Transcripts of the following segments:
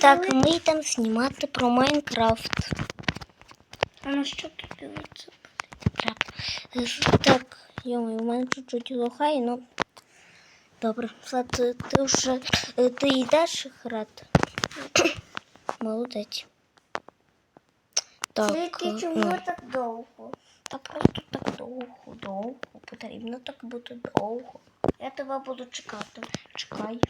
Так, ми йдемо знімати про Майнкрафт. А на що тут дивиться? Так, так, йому, у мене чуть-чуть лохай, ну. Добре, Влад, ти, ти вже е, ти йдеш грати? Молодець. Так, Тільки е, чому ну, так довго? та просто так довго, довго. Потрібно так бути довго. Я тебе буду чекати. Чекай.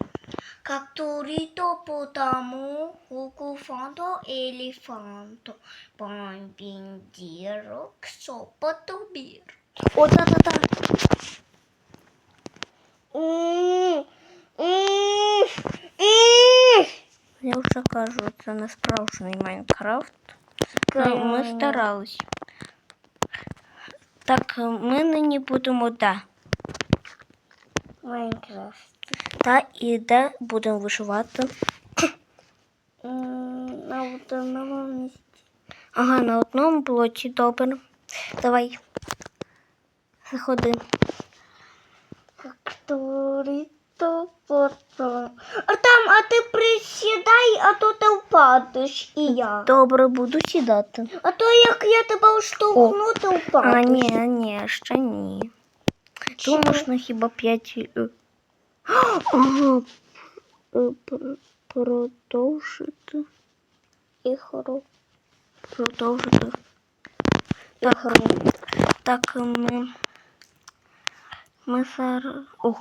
Catturito potamo, cucufanto, elefanto, bambindiro, xopatobir. О, та-та-та. Я вже кажу, це не справжній Майнкрафт. Ну, Ми старались. Так, ми нині будемо де? Майнкрафт. Та і де будемо вишивати. На одному місці. Ага, на одному блоці добре. Давай. Заходи. Catturito potamo. А там, а ти присідай, а то ти впадеш і я. Добре, буду сідати. А то як я тебе штовхну, ти впадеш. А, ні, ні, ще ні. Тут можна хіба п'ять. е, Ага. Е, Продовжити. Ігру. Продовжити. Так, так ми. Ми зараз. О,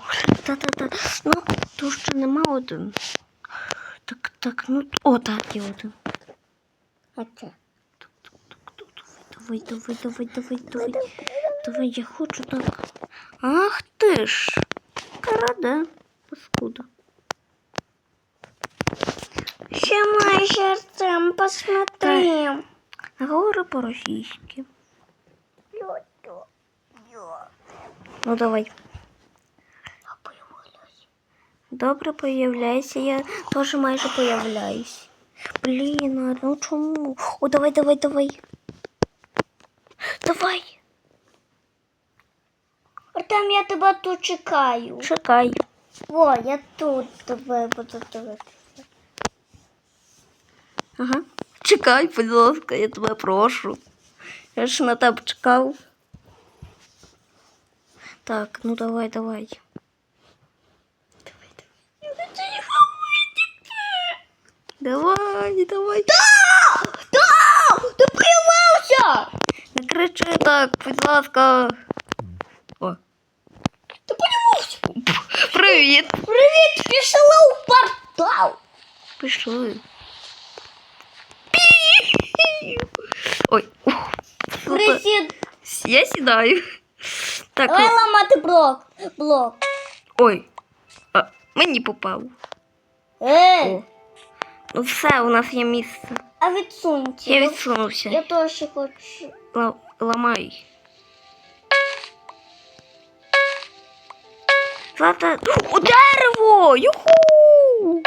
та-та-та. Ну, то ще нема один. Так, так, ну. О, так, є один. А це? Давай, давай, давай, давай, давай. Давай, я хочу так. Ах ти ж. Краде. Паскуда. Ще майже там посмотрим. Говори по-російськи. Ну давай. Добре, появляйся. Я теж майже появляюсь. Блін, а ну чому? О, давай, давай, давай. Давай. Артем, я тебе тут чекаю. Чекай. О, я тут тебе буду дивитися. Ага. Чекай, будь ласка, я тебе прошу. Я ж на тебе чекав. Так, ну давай, давай. Давай, давай. Да! Ти появився! Не кричи так, будь ласка. Привіт. Привіт, пішла у портал! Пішли. Ой. Присід. Я сідаю. Так, Давай ну, ламати блок. Блок. ой. А, мені попав. О. Ну все, у нас є місце. а відсуньте. Я відсунувся. Я теж хочу. Ла- Ламай. Злата. О, дерево! Юху!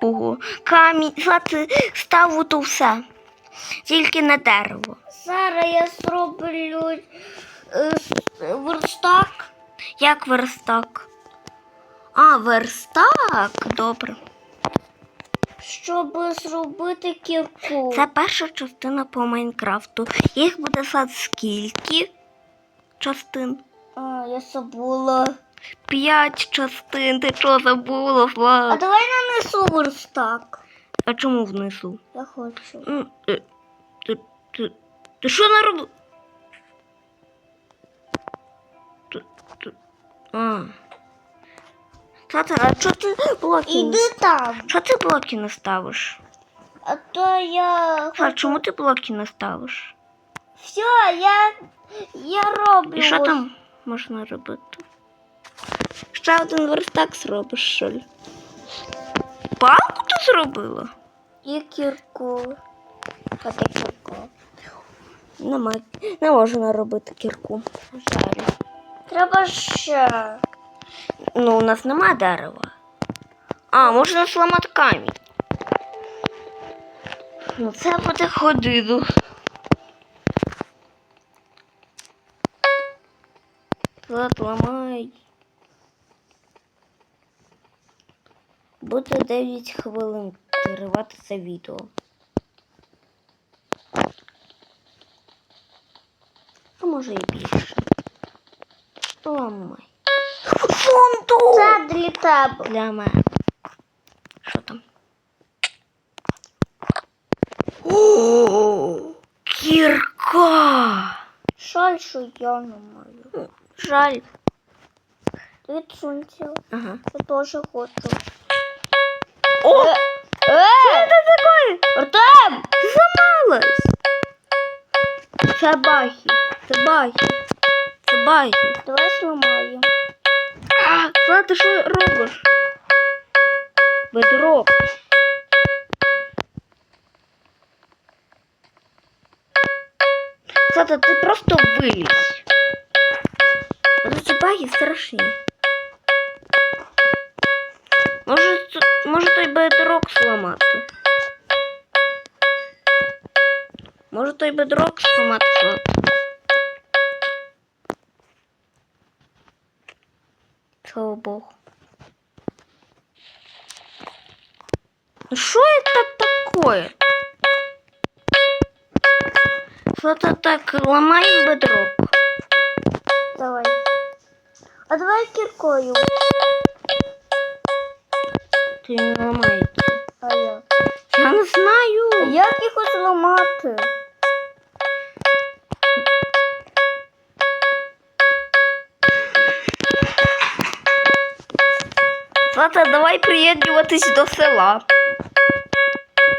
Ого. Камінь. Злата, став ото все. Тільки на дерево. Зараз я зроблю е, верстак. Як верстак? А, верстак. Добре. Щоб зробити кірку. Це перша частина по Майнкрафту. Їх буде Влад, скільки частин? А, я забула. П'ять частин. Ти що забула, А давай нанесу верстак. А чому внизу? Я хочу. М, е, Ти, ти, ти що наробив? Ти- ти- А. Тата, а чого ти блоки? не- Іди там. Чого ти блоки не ставиш? А то я. А чому ти блоки не ставиш? Все, я, я роблю. І що там можна робити? Ще один верстак зробиш, що ли? Палку ти зробила? І кірку. А де кірку? Нема. Не можна робити кірку. Жаль. Треба ще. Ну, у нас нема дерева. А, можна зламати камінь. Ну, це буде ходило. Влад, ламай. Буде 9 хвилин тривати це відео. А може і більше. Ламай. Фунту! Це для тебе. Для мене. Що там? О, кірка! Жаль, що я не маю. Жаль. Відсунься. Ага. Я теж хочу. О! Е, Что это такое? Артем! Ты сломалась. Баги. Це баги. Давай зламаємо. А, Влад, ти що робиш? Бедрок. Влада, ти просто вилізь. Баги страшні. Може, це- може той бедрок зламати? Може той бедрок Влад? Слава Богу. Ну что это такое? Что-то так ломаем бедрок. Давай. А давай кіркою. Ты не ломаете. А я. Я не знаю. Як їх зламати? Злата, давай приєднуватись до села.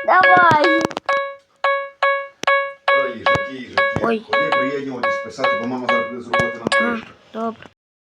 Давай. Ой, їжак, їжак, Ой. Ходи приєднуватись, писати, бо мама зараз буде з роботи на кришку. добре.